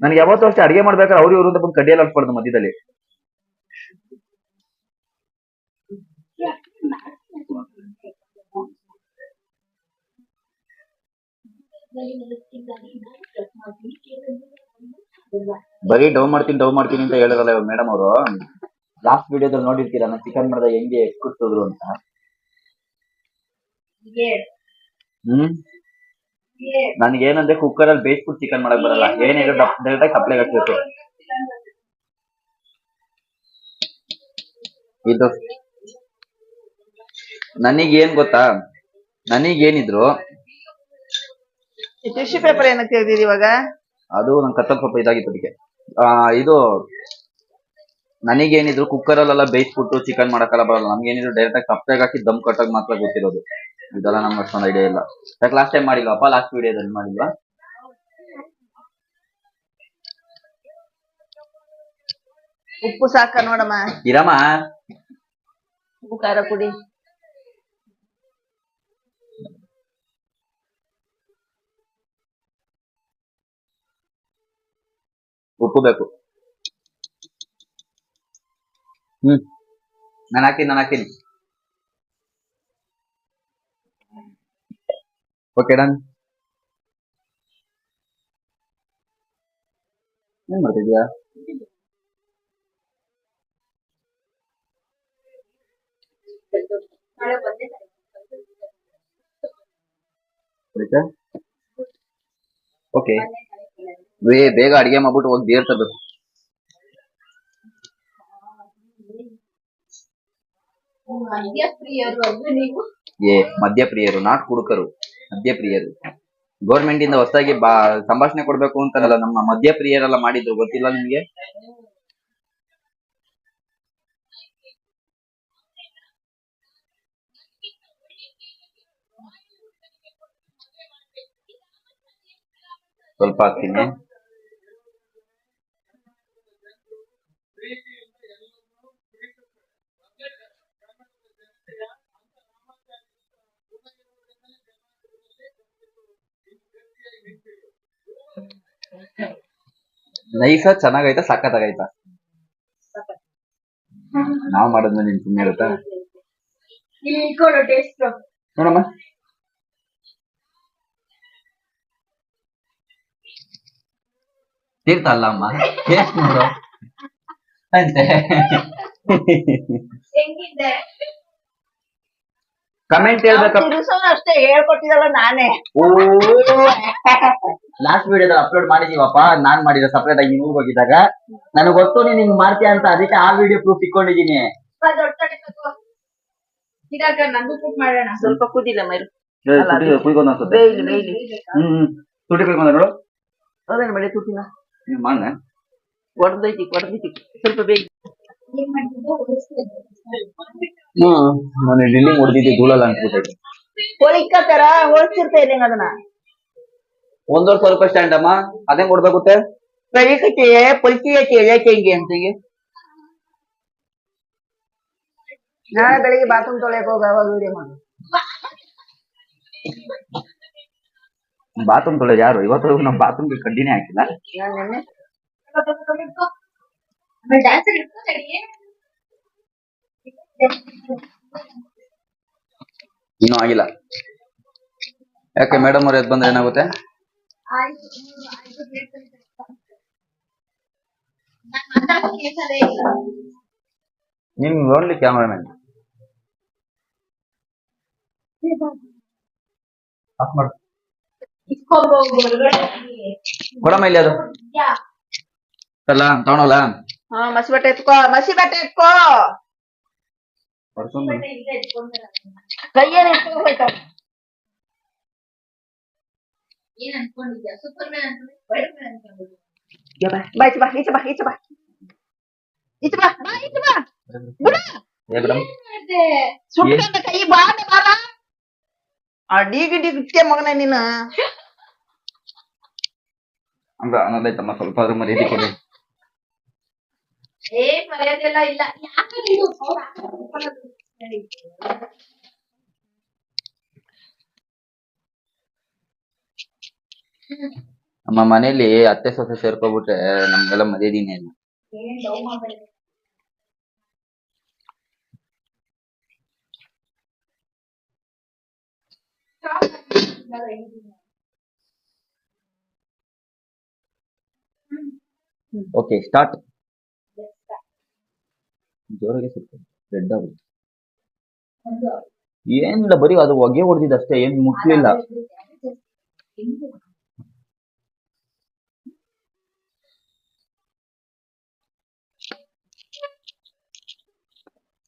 ನನ್ಗೆ ಯಾವತ್ತೂ ಅಷ್ಟೇ ಅಡಿಗೆ ಮಾಡ್ಬೇಕಾದ್ರೆ ಅವ್ರು ಇವ್ರು ಅಂತ ಬಂದು ಕಡ್ಡಿಯಲ್ಲಿ ಹಾಕ್ಬಾರ್ದು ಮಧ್ಯದಲ್ಲಿ. ಬರೀ ಡವ್ ಮಾಡ್ತೀನಿ ಡವ್ ಮಾಡ್ತೀನಿ ಅಂತ ಹೇಳಿರಲ್ಲ ಇವಾಗ ಮೇಡಮ್ ಅವರು. ಲಾಸ್ಟ್ ವಿಡಿಯೋದಲ್ಲಿ ನೋಡಿರ್ತೀರ ನಾನು ಚಿಕನ್ ಮಾಡಿದಾಗ ಹೆಂಗೆ ಕುಟ್ಟಿದ್ರು ಅಂತ? ಹ್ಮ್. ನನ್ಗೆ ಏನಂದ್ರೆ ಕುಕ್ಕರ್ ಅಲ್ಲಿ ಬೇಯಿಸ್ಬಿಟ್ಟು ಚಿಕನ್ ಮಾಡಕ್ ಬರಲ್ಲ. ಏನೇನು ಡೈರೆಕ್ಟ್ ಆಗಿ ಸಪ್ಲೈಗೆ ಹಾಕ್ಬೇಕು. ಇದು ನನಗೇನ್ ಗೊತ್ತಾ? ನನಗೇನಿದ್ರು? ಟಿಶ್ಯೂ ಪೇಪರ್ ಏನಕ್ಕೆ ತೆಗ್ದಿದ್ ಇವಾಗ? ಅದು ನಂಗೆ ಕತ್ತಲ್ ಸ್ವಲ್ಪ ಇದಾಗಿತ್ತು ಅದಕ್ಕೆ. ಆ ಇದು ನನಗೇನಿದ್ರು ಕುಕ್ಕರ್ ಅಲ್ಲೆಲ್ಲ ಬೇಯಿಸ್ಬಿಟ್ಟು ಚಿಕನ್ ಮಾಡಕ್ಕೆಲ್ಲ ಬರಲ್ಲ. ನಮ್ಗೇನಿದ್ರು ಡೈರೆಕ್ಟ್ ಆಗಿ ಸಪ್ರೇಟ್ ಹಾಕಿ ದಮ್ ಕಟ್ಟಾಗ ಮಾತ್ರ ಗೊತ್ತಿರೋದು. ಇದೆಲ್ಲ ನಮ್ಗೆ ಅಷ್ಟೊಂದು ಐಡಿಯಾ ಇಲ್ಲ. ಯಾಕೆ ಲಾಸ್ಟ್ ಟೈಮ್ ಮಾಡಿಲ್ವಪ್ಪ ಲಾಸ್ಟ್ ವಿಡಿಯೋದಲ್ಲಿ ಮಾಡಿಲ್ವಾ? ಉಪ್ಪು ಸಾಕ ನೋಡಮ್ಮ. ಇರಮ್ಮ. ಉಪ್ಪು ಖಾರ ಪುಡಿ. ಉಪ್ಪು ಬೇಕು ಹ್ಮ್ ನಾನು ಹಾಕ್ತೀನಿ ನಾನು ಹಾಕ್ತೀನಿ ಓಕೆ ಡನ್ ಏನ್ ಮಾಡ್ತಿದ್ಯಾ ನಾಳೆ ಬಂದೆ ಆಯ್ತಾ ಓಕೆ ವೇ ಬೇಗ ಅಡಿಗೆ ಮಾಡ್ಬಿಟ್ಟು ಹೋಗಿ ಬೇರ್ ಮದ್ಯ ನೀವು ಏ, ಮದ್ಯಪ್ರಿಯರು, ನಾಟ್ ಕುಡುಕರು, ಮದ್ಯಪ್ರಿಯರು. ಗೌರ್ಮೆಂಟ್ ಇಂದ ಹೊಸದಾಗಿ ಬಾ, ಸಂಭಾಷಣೆ ಕೊಡ್ಬೇಕು ಅಂತಾರಲ್ಲ ನಮ್ಮ ಮದ್ಯಪ್ರಿಯರೆಲ್ಲ ಮಾಡಿದ್ರು, ಗೊತ್ತಿಲ್ಲ ನಿಮ್ಗೆ? ಸ್ವಲ್ಪ ಹಾಕ್ತೀನಿ. ನೈಸ ಚೆನ್ನಾಗೈತಾ, ಸಖತ್ತಾಗೈತಾ? ನಾವ್ ಮಾಡಿದ್ಮೇಲೆ ನಿನ್ ಸುಮ್ಮನೆ ಇರುತ್ತಾ? ಇಲ್ಲಿ ಇಟ್ಕೊಳ್ಳು ಟೇಸ್ಟ್ ನೋಡಮ್ಮ. ತೀರ್ಥ ಅಲ್ಲ ಅಮ್ಮ. ಟೇಸ್ಟ್ ನೋಡು. ಅಂತೆ ಹೆಂಗಿದೆ? ಕಮೆಂಟ್ ತಿರುಸೋನು ಅಷ್ಟೇ ಹೇಳ್ಕೊಟ್ಟಿದಲ್ಲ ನಾನೇ. ಓ ಲಾಸ್ಟ್ ವಿಡಿಯೋದಲ್ಲಿ ಅಪ್ಲೋಡ್ ಮಾಡಿದೀವಪ್ಪ. ನಾನ್ ಮಾಡಿದ ಸಪರೇಟ್ ಆಗಿ ನೀವು ಹೋಗಿದ್ದಾಗ. ನನಗೆ ಗೊತ್ತು ನೀನ್ ಹಿಂಗ್ ಮಾಡ್ತೀಯ ಅಂತ ಅದಕ್ಕೆ ಆ ವಿಡಿಯೋ ಪ್ರೂಫ್ ಇಟ್ಕೊಂಡಿದೀನಿ. ಇದಾಗ ನಂಗೂ ಕುಕ್ ಮಾಡೋಣ. ಸ್ವಲ್ಪ ಕುದಿಲ್ಲ ಮೈರು. ಕುಯ್ಕೊಂಡ್ ಅನ್ಸುತ್ತೆ. ಬೇಯ್ಲಿ ಬೇಯ್ಲಿ. ಹ್ಮ್ ಹ್ಮ್. ತುಟಿ ಕುಯ್ಕೊಂಡ ನೋಡು. ಅದೇನು ಬೇಡ ತುಟಿನ. ನೀನ್ ಮಾಡ್ದೆ ಒಡೆದೈತಿ ಒಡೆದೈತಿ. ಸ್ವಲ್ಪ ಬೇಯ್ಲಿ. ಏನ್ ಮಾಡ್ತಿದ್ದೆ ಹ್ಮ್. ನಾನು ಡ್ರಿಲ್ಲಿಂಗ್ ಹೊಡೆದಿದ್ದೆ ಧೂಳಲ್ಲ ಅನ್ಸ್ಬಿಟ್ಟೈತೆ. ಹೊಳಿಕತ್ತಾರ ಹೊಳ್ಸಿರ್ತಾ ಇದ್ದಂಗ ಅದನ್ನ. ಒಂದೂವರೆ ಸಾವಿರ ರೂಪಾಯಿ ಸ್ಟ್ಯಾಂಡ್ ಅಮ್ಮ. ಅದೇ ಕೊಡ್ಬೇಕುತ್ತೆ ಕಳಿಕಕ್ಕೆ ಪಲ್ಕಿ ಐತಿ ಎಳ್ಯಾಕೆ ಹಿಂಗೆ ಅಂತ ಹಿಂಗೆ. ನಾಳೆ ಬೆಳಿಗ್ಗೆ ಬಾತ್ರೂಮ್ ತೊಳೆಯಕ್ ಹೋಗ ಅವಾಗ ವಿಡಿಯೋ ಮಾಡು. ಬಾತ್ರೂಮ್ ತೊಳೆಯೋದು ಯಾರು? ಇವತ್ತು ನಮ್ ಬಾತ್ರೂಮ್ಗೆ ಕಡ್ಡಿನೇ ಹಾಕಿಲ್ಲ. ನಾನ್ ನೆನ್ನೆ ಆಮೇಲೆ ಡ್ಯಾನ್ಸ್. ಇನ್ನೂ ಆಗಿಲ್ಲ ಯಾಕೆ ಮೇಡಮ್ ಅವ್ರ ಎದ್ ಬಂದ್ರೆ ಏನಾಗುತ್ತೆ. ನಿಮ್ ಓನ್ಲಿ ಕ್ಯಾಮರಾಮನ್ ಹೋಗಿ. ಕೊಡಮ್ಮ ಇಲ್ಲಿ ಅದು. ಅಲ್ಲ ತಗೊಳಲ್ಲ ಹಾ, ಮಸಿ ಬಟ್ಟೆ ಎತ್ಕೋ, ಮಸಿ ಬಟ್ಟೆ ಎತ್ಕೋ ಹೋಯ್ತಾವ ಏನ್ ಅನ್ಕೊಂಡಿದ್ಯಾ? ಸೂಪರ್ ಮ್ಯಾನ್ ಅನ್ಕೊಂಡೆ ಸ್ಪೈಡರ್ ಮ್ಯಾನ್ ಅನ್ಕೊಂಡಿದ್ಯಾ? ಬಾ ಈಚೆ ಬಾ ಈಚೆ ಬಾ ಈಚೆ ಬಾ. ಈಚೆ ಬಾ ಬಾ ಈಚೆ ಬಾ. ಬಿಡು. ಸುಟ್ಕೊಂಡ ಕೈ ಬಾ ಬಾರ ಆ ಡೀಗಿ ಮಗನೇ ನೀನು? ಅಂದ್ರೆ ಅನ್ನೋದೈತಮ್ಮ ಸ್ವಲ್ಪ ಆದ್ರೂ ಮರ್ಯಾದೆ ಕೊಡಿ. ಏ ಮರ್ಯಾದೆಲ್ಲ ಇಲ್ಲ. ಯಾಕೆ ಇದು ನಮ್ಮ ಮನೇಲಿ ಅತ್ತೆ ಸೊಸೆ ಸೇರ್ಕೊಬಿಟ್ರೆ ನಮ್ಗೆಲ್ಲ ಮರ್ಯಾದಿನೇ ಇಲ್ಲ ಓಕೆ ಸ್ಟಾರ್ಟ್ ಜೋರಾಗೆ ಸುಟ್ಕೊಂಡು ರೆಡ್ ಆಗುತ್ತೆ ಏನಿಲ್ಲ ಬರೀ ಅದು ಹೊಗೆ ಹೊಡೆದಿದ್ದು ಅಷ್ಟೇ ಏನ್ ಮುಟ್ಲಿಲ್ಲ.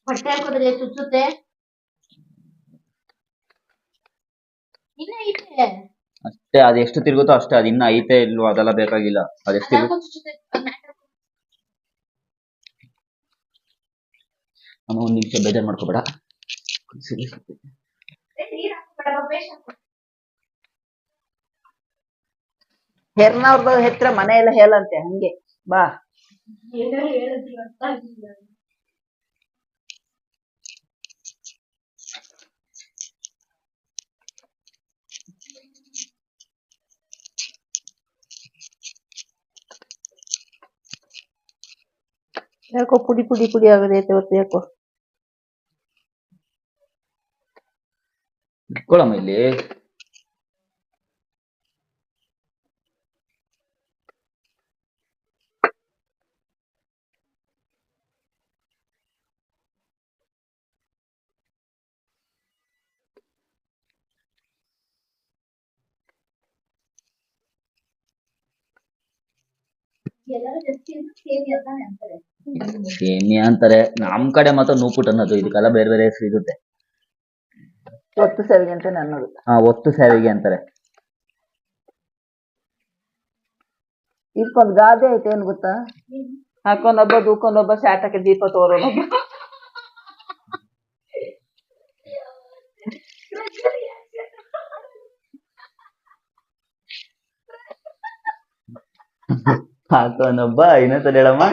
ಬಟ್ಟೆ ಹಾಕೋದ್ರೆ ಚುಚ್ಚುತ್ತೆ ಇನ್ನ ಐತೆ. ಅಷ್ಟೇ ಅದು ಎಷ್ಟು ತಿರುಗುತ್ತೋ ಅಷ್ಟೇ ಅದು ಇನ್ನ ಐತೆ ಇಲ್ವೋ ಅದೆಲ್ಲ ಬೇಕಾಗಿಲ್ಲ. ಅದೆಷ್ಟು ತಿರುಗು ಅದ್ಯಾಕೋ ಚುಚ್ಚುತ್ತೆ ಅದ್ ಮ್ಯಾಟ್ ಹಾಕು. ಅಮ್ಮ ಒಂದ್ ನಿಮಿಷ ಬೇಜಾರ್ ಮಾಡ್ಕೋಬೇಡ. ಹೆರ್ನವ್ರದ್ದು ಹೆತ್ರ ಮನೆ ಎಲ್ಲ ಹೇಳಂತೆ ಹಂಗೆ. ಬಾ. ಯಾಕೋ ಪುಡಿ ಪುಡಿ ಪುಡಿ ಆಗದೈತೆ ಹೊತ್ತು ಯಾಕೋ ಇಟ್ಕೊಳಮ್ಮ ಇಲ್ಲಿ ಎಲ್ಲರೂ ಜಾಸ್ತಿ ಸೇರಿ ಅಂತಾನೆ ಅಂತಾರೆ ಸೇಮಿಯಾ ಅಂತಾರೆ ನಮ್ ಕಡೆ ಮಾತ್ರ ನೂಪುಟ್ ಅನ್ನೋದು ಇದಕ್ಕೆಲ್ಲ ಬೇರೆ ಬೇರೆ ಹೆಸರು ಇರುತ್ತೆ. ಒತ್ತು ಸಾವಿಗೆ ಅಂತ ನನ್ನದು. ಹಾ ಒತ್ತು ಸಾವಿಗೆ ಅಂತಾರೆ. ಇದಕ್ಕೊಂದು ಗಾದೆ ಐತೆ ಏನ್ ಗೊತ್ತಾ? ಹಾಕೊಂಡೊಬ್ಬ ದೂಕೊಂಡೊಬ್ಬ ಶಾಟಕ್ಕೆ ದೀಪ ತೋರೋನೊಬ್ಬ ಹಾಕೊಂಡೊಬ್ಬ ಇನ್ನೊಂದ್ಸಲ ಹೇಳಮ್ಮ.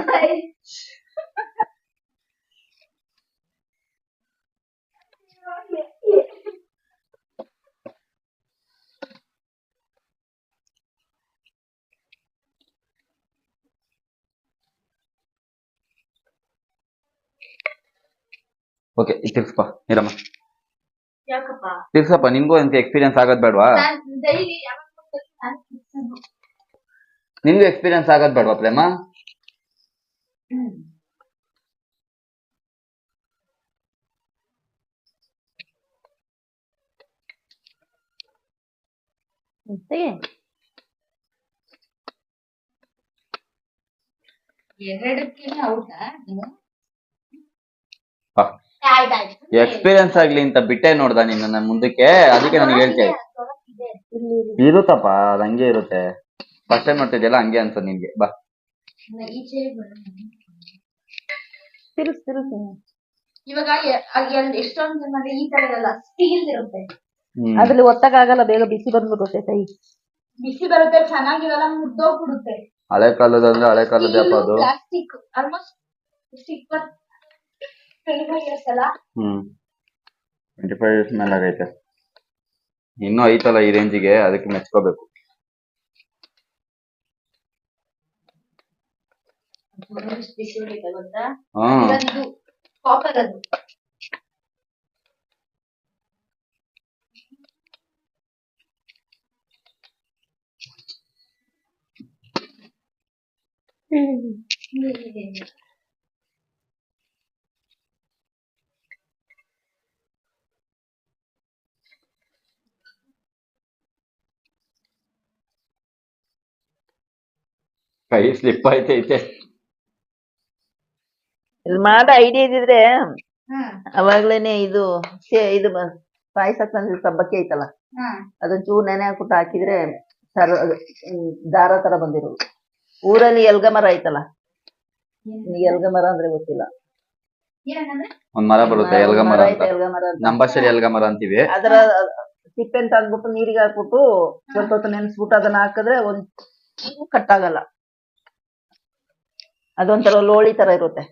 ಓಕೆ ತಿರ್ಸ್ಪ ಇರಮ್ಮ ಯಾಕಪ್ಪ? ತಿರ್ಸಪ್ಪ ನಿನ್ಗೂ ಅಂತ ಎಕ್ಸ್ಪೀರಿಯನ್ಸ್ ಆಗೋದ್ ಬೇಡವಾ? ನಾನ್ ಡೈಲಿ ಯಾವಾಗ ನಾನು ಕಿಡ್ಸೋದು. ನಿನ್ಗೂ ಎಕ್ಸ್ಪೀರಿಯನ್ಸ್ ಆಗೋದ್ ಬೇಡವಾ ಪ್ರೇಮ? ಎರಡಕ್ಕೆ ಹೌದಾ ನೀವು ಹಾ. ಎಕ್ಸ್ಪೀರಿಯನ್ಸ್ ಆಗ್ಲಿ ಅಂತ ಬಿಟ್ಟೆ ನೋಡ್ದ ನಿನ್ನ ಮುಂದಕ್ಕೆ? ಅದಕ್ಕೆ ನನಗೆ ಹೇಳ್ತೆ ಇರುತ್ತಪ್ಪ ಅದ್ ಹಂಗೆ ಇರುತ್ತೆ. ಫಸ್ಟ್ ಟೈಮ್ ನೋಡ್ತಿದ್ಯಲ್ಲ ಹಂಗೆ ಅನ್ಸದ್ ನಿನ್ಗೆ. ಬಾ. ತಿರುಸ್ ತಿರುಸ್. ಇವಾಗ ಎಷ್ಟೊಂದ್ ಈ ತರ ಇರಲ್ಲ ಸ್ಟೀಲ್ ಇರುತ್ತೆ. ಅದ್ರಲ್ಲಿ ಒತ್ತಕ್ಕಾಗಲ್ಲ ಬೇಗ ಬಿಸಿ ಬಂದ್ಬಿಡುತ್ತೆ ಕೈ ಬಿಸಿ ಬರುತ್ತೆ ಚೆನ್ನಾಗಿರಲ್ಲ ಮುದ್ದೋಗ್ಬಿಡುತ್ತೆ ಹಳೆ ಕಾಲದ ಅಂದ್ರೆ ಹಳೆ ಕಾಲದ ಅದು. ಪ್ಲಾಸ್ಟಿಕ್ ಆಲ್ಮೋಸ್ಟ್ ಇಪ್ಪತ್ ಟ್ವೆಂಟಿ ಫೈವ್ ಇಯರ್ಸ್ ಅಲ್ಲ? ಹ್ಮ್. ಟ್ವೆಂಟಿ ಫೈವ್ ಇಯರ್ಸ್ ಮೇಲೆ ಆಗೈತೆ. ಇನ್ನೂ ಐತಲ್ಲ ಈ ರೇಂಜಿಗೆ ಅದಕ್ಕೆ ಮೆಚ್ಕೋಬೇಕು. ಹ್ಮ್ ಇವಾಗ ಇದು ಕಾಪರ್ ಅದು ಕೈ ಸ್ಲಿಪ್ ಆಯ್ತೈತೆ. ಇದು ಮಾಡೋ ಐಡಿಯಾ ಇದ್ದಿದ್ರೆ ಹ್ಮ್ ಅವಾಗ್ಲೇನೆ ಇದು ಇದು ಬ- ಪಾಯಸ ತಂದ್ರೆ ಸಬ್ಬಕ್ಕಿ ಐತಲ್ಲ. ಅದನ್ನ ಚೂರ್ ನೆನೆ ಹಾಕ್ಬಿಟ್ಟು ಹಾಕಿದ್ರೆ ಸರ್ ಅದು, ಹ್ಮ್, ದಾರ ತರ ಬಂದಿರೋದು. ಊರಲ್ಲಿ ಎಲ್ಗ ಮರ ಐತಲ್ಲ ಎಲ್ಗ ಮರ ಅಂದ್ರೆ ಗೊತ್ತಿಲ್ಲ. ಏನಂದ್ರೆ? ಒಂದ್ ಮರ ಬರುತ್ತೆ ಎಲ್ಗ ಮರ ಅಂತ ಐತೆ, ಎಲ್ಗ ಮರ ಅಂತ. ಎಲ್ಗ ಅಂತೀವಿ. ಅದರ ಸಿಪ್ಪೆನ್ ತಂದ್ಬಿಟ್ಟು ನೀರಿಗೆ ಹಾಕ್ಬಿಟ್ಟು ಸ್ವಲ್ಪ ಹೊತ್ತು ನೆನ್ಸ್ಬಿಟ್ಟು ಅದನ್ನ ಹಾಕಿದ್ರೆ ಒಂದ್ ಕಟ್ ಕಟ್ಟಾಗಲ್ಲ ಅದೊಂಥರ ಲೋಳಿ ತರ ಇರುತ್ತೆ.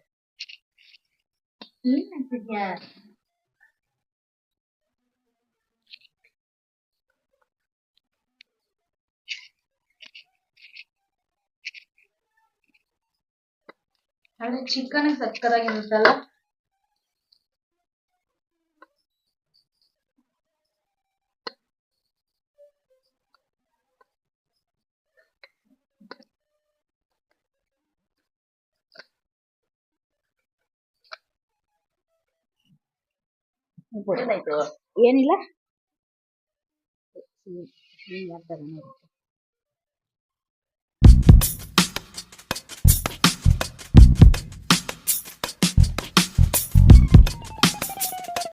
ಚಿಕನ್ ಸಕ್ಕತ್ತಾಗಿರುತ್ತಲ್ಲ? ಏನಿಲ್ಲ